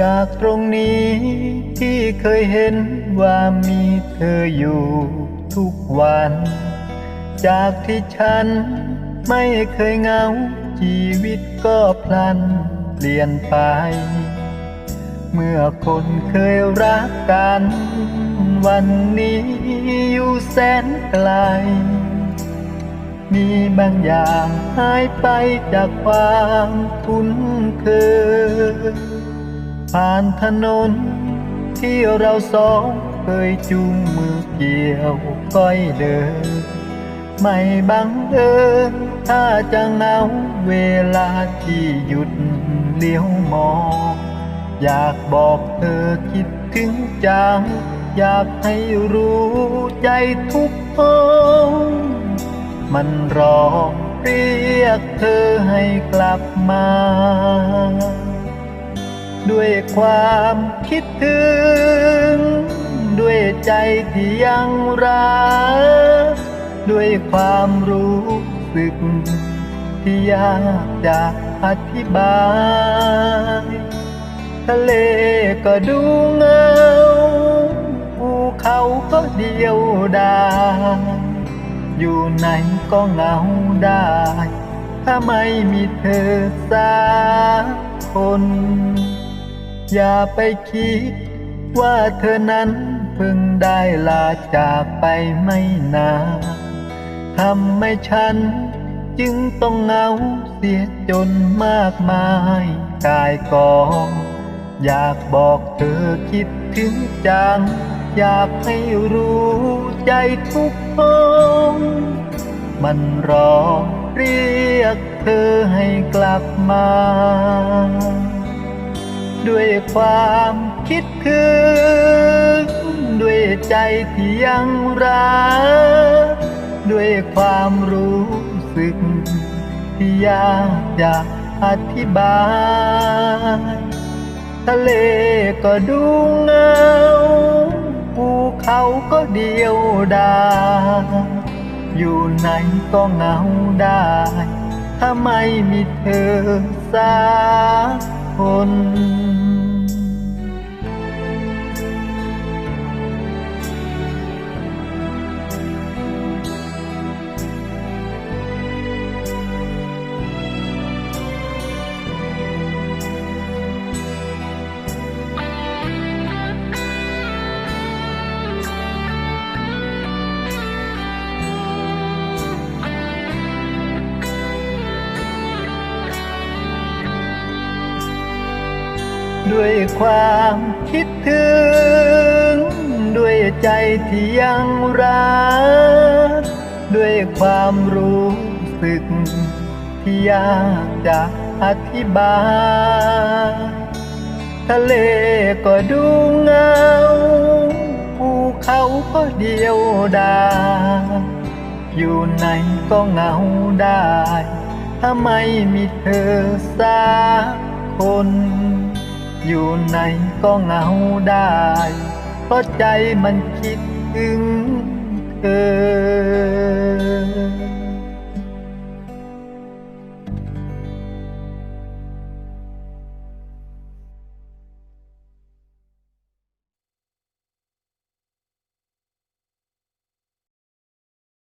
จากตรงนี้ที่เคยเห็นว่ามีเธออยู่ทุกวัน จากที่ฉันไม่เคยเหงาชีวิตก็พลันเปลี่ยนไป เมื่อคนเคยรักกัน วันนี้อยู่แสนไกล มีบางอย่างหายไปจากความคุ้นเคย ผ่านถนน ที่เราสองเคยจูงมือเกี่ยวก้อยเดิน ไม่บังเอิญถ้าจะเหงาเวลาที่หยุดเลี้ยวมอง อยากบอกเธอคิดถึงจัง อยากให้รู้ใจทุกห้องมันรอเรียกเธอให้กลับมา ด้วยความคิดถึง ด้วยใจที่ยังรัก ด้วยความรู้สึก ที่ยากจะอธิบาย ทะเลก็ดูเงาภูเขาก็เดียวดายอยู่ไหนก็เหงาได้ถ้าไม่มีเธอสักคน อย่าไปคิด ว่าเธอนั้นเพิ่งได้ลาจากไปไม่นานทำให้ฉัน จึงต้องเหงาเสียจนมากมายกายกอง อยากบอกเธอคิดถึงจัง อยากให้รู้ใจทุกห้องมันรอเรียกเธอให้กลับมา ด้วยความคิดถึง ด้วยใจที่ยังรัก ด้วยความรู้สึก ที่ยากจะอธิบาย ทะเลก็ดูเงาภูเขาก็เดียวดายอยู่ไหนก็เหงาได้ ถ้าไม่มีเธอสัก คน ด้วยความคิดถึง ด้วยใจที่ยังรัก ด้วยความรู้สึก ที่ยากจะอธิบาย ทะเลก็ดูเงาภูเขาก็เดียวดายอยู่ไหนก็เหงาได้ ถ้าไม่มีเธอสักคน อยู่ไหนก็เหงาได้ เพราะใจมันคิดถึงเธอ